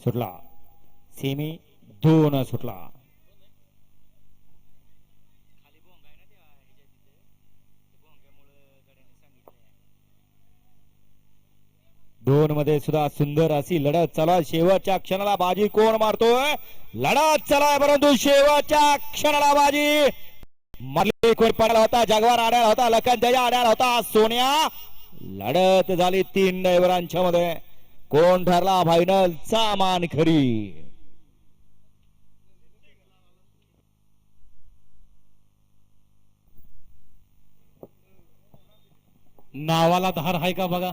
सुटला. सेमी दोन सुटला. दोन मध्ये सुद्धा सुंदर अशी लढत चला शेवटच्या क्षणाला बाजी कोण मारतोय? लढत चला परंतु शेवटच्या क्षणाला बाजी मल्लिक कोण पडला होता जगवार आढळला होता लखन त्याच्या आढळला होता सोन्या लढत झाली तीन ड्रायव्हरांच्या मध्ये कोण ठरला फायनलचा मानखरी नावाला धार आहे का बघा?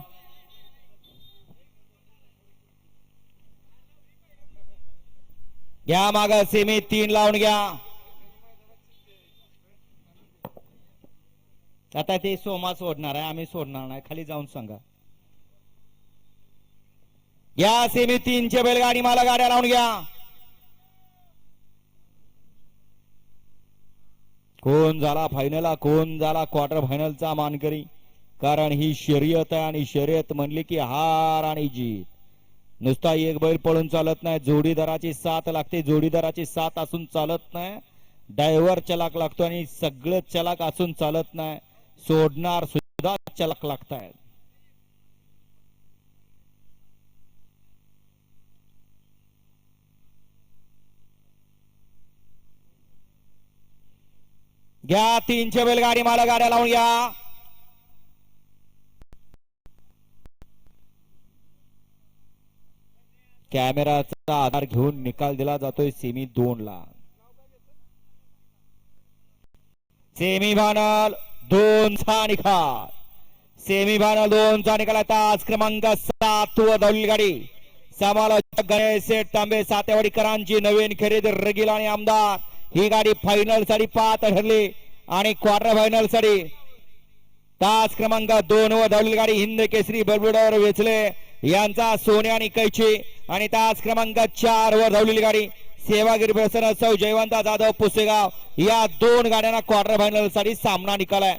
घ्या माग सेमी तीन लावून घ्या. आता ते सोमा सोडणार आहे आम्ही सोडणार नाही. खाली जाऊन सांगा. या सेमी तीनचे बैलगाडी मला गाड्या लावून घ्या. कोण झाला फायनलला कोण झाला क्वार्टर फायनलचा मानकरी? कारण ही शर्यत आहे आणि शर्यत म्हणली की हार आणि जीत. नुसता एक बैल पळून चालत नाही जोडीदाराची साथ लागते. जोडीदाराची साथ असून चालत नाही. डायव्हर चलाक लागतो आणि सगळं चलाक असून चालत नाही. सोडणार सुद्धा चलाक लागतायत. घ्या तीनशे बैलगाडी मला गाड्या लावून घ्या कॅमेराचा आधार घेऊन निकाल दिला जातोय सेमी दोन ला सेमी फायनल दोन चा निकाल. सेमी फायनल दोन चा निकाल तास क्रमांक सात व दौली गाडी समालोचक गणेश शेठ तांबे सातेवाडीकरांची नवीन खरेदी रगील आणि आमदार. ही गाडी फायनलसाठी पात्र ठरली. आणि क्वार्टर फायनलसाठी तास क्रमांक दोन व धावलेली गाडी हिंद केसरी बलबुडावर वेचले. यांचा सोने आणि कैची आणि तास क्रमांक चार वर धावलेली गाडी सेवागिरी प्रसन्न सौ जयवंता जाधव पुसेगाव या दोन गाड्यांना क्वार्टर फायनलसाठी सामना निकालाय